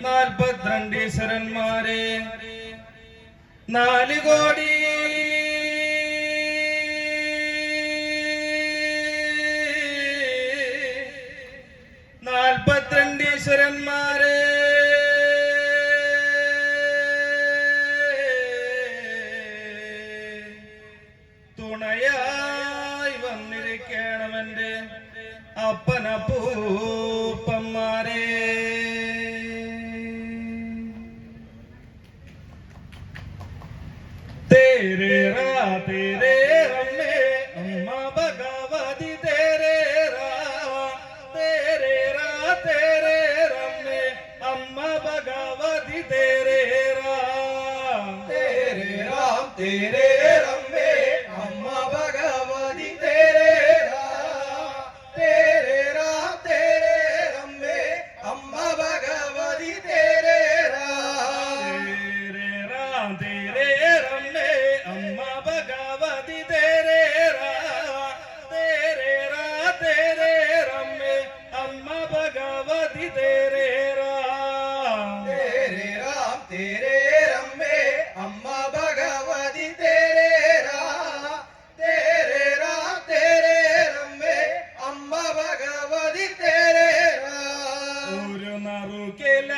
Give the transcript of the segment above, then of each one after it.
നാൽപ്പത്തിരണ്ട് ഈശ്വരന്മാരെ നാല് കോടി. നാൽപ്പത്തിരണ്ട് ഈശ്വരന്മാരെ തുണയായി വന്നിരിക്കണമെന്റെ അപ്പനപ്പൂപ്പന്മാരെ तेरे रंग में अम्मा भगवती तेरे रावा तेरे रा तेरे रंग में अम्मा भगवती तेरे रा तेरे राम तेरे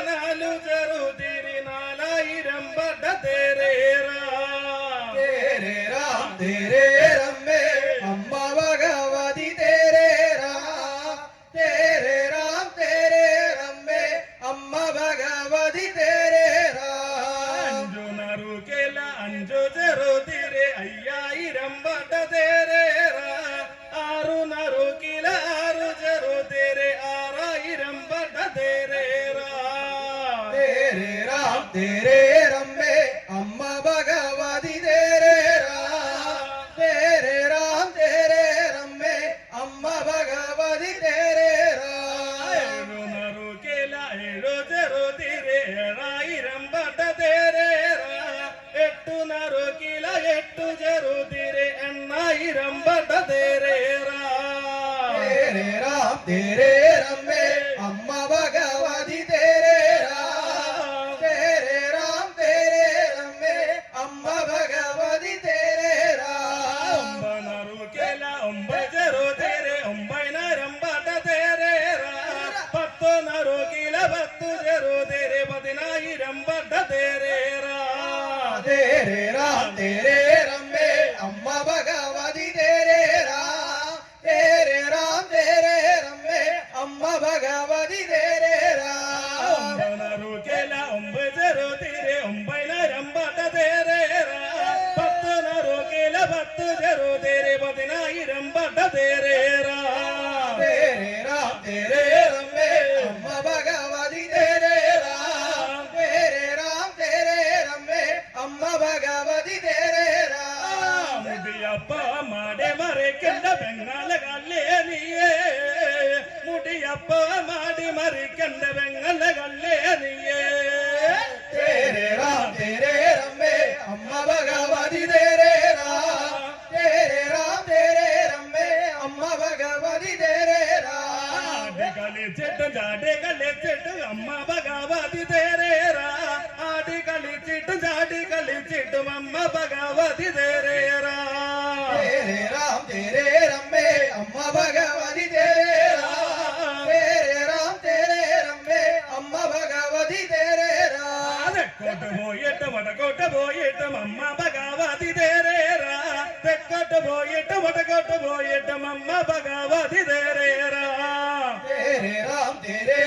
ನಾನು ಜರುದಿರಿ ನಾಲ ನಾಲಾಯಿರಂಬ ತೇರೆ ರಾಮ ತೇರೆ ರಾಮ ಅಮ್ಮ ಭಗವತಿ ತೇರೆ ರಾಮ ತೇರೆ ರಾಮ ತೇರೆ ರಮ್ಮೆ ಅಮ್ಮ ಭಗವತಿ ತೇರೆ ರಾಮ ನರು ಕೆಲ ಅಂಜು ಜರು ಅಯ್ಯ ಅಯ್ಯಾಯಿರಂಬ ತೇ തേരേ രാം തേരേ രമ്മേ അമ്മ ഭഗവതി തേരേ രാം തേരേ രാം തേരേ രമ്മേ അമ്മ ഭഗവതി തേരേ രാം അമ്പനറു കേല ഒമ്പതരോ തേരേ ഒമ്പതിനായിരമ്പത തേരേ രാം പത്തു നറു കില പത്തു ജരോ തേരേ പതിനായിരം പത തേരേ രാം തേരേ രാം തേരേ தேரோ தேரே பதினாயிரம் பட்ட தேரேரா. தேரேரா தேரே ரம்மே அம்மா பகவதி தேரேரா. தேரேரா தேரே ரம்மே அம்மா பகவதி தேரேரா. முடியப்பா மாடே மறைக்கின்ற பெண்ணால கல்லே நீயே. முடியப்பா மாடி மறைக்கின்ற பெண்ணால கல்லே భగవతి తేరేరా ఆటకలి చెట్టు జాటకలి చెట్టు అమ్మ భగవతి తేరేరా ఆటకలి చెట్టు జాటకలి చెట్టు అమ్మ భగవతి తేరేరా తేరే రామ్ తేరే రమ్మే అమ్మ భగవతి తేరేరా తేరే రామ్ తేరే రమ్మే అమ్మ భగవతి తేరేరా తెక్కొట్టు పోయేట వడకొట్టు పోయేటం అమ్మ భగవతి పోయేట तेरे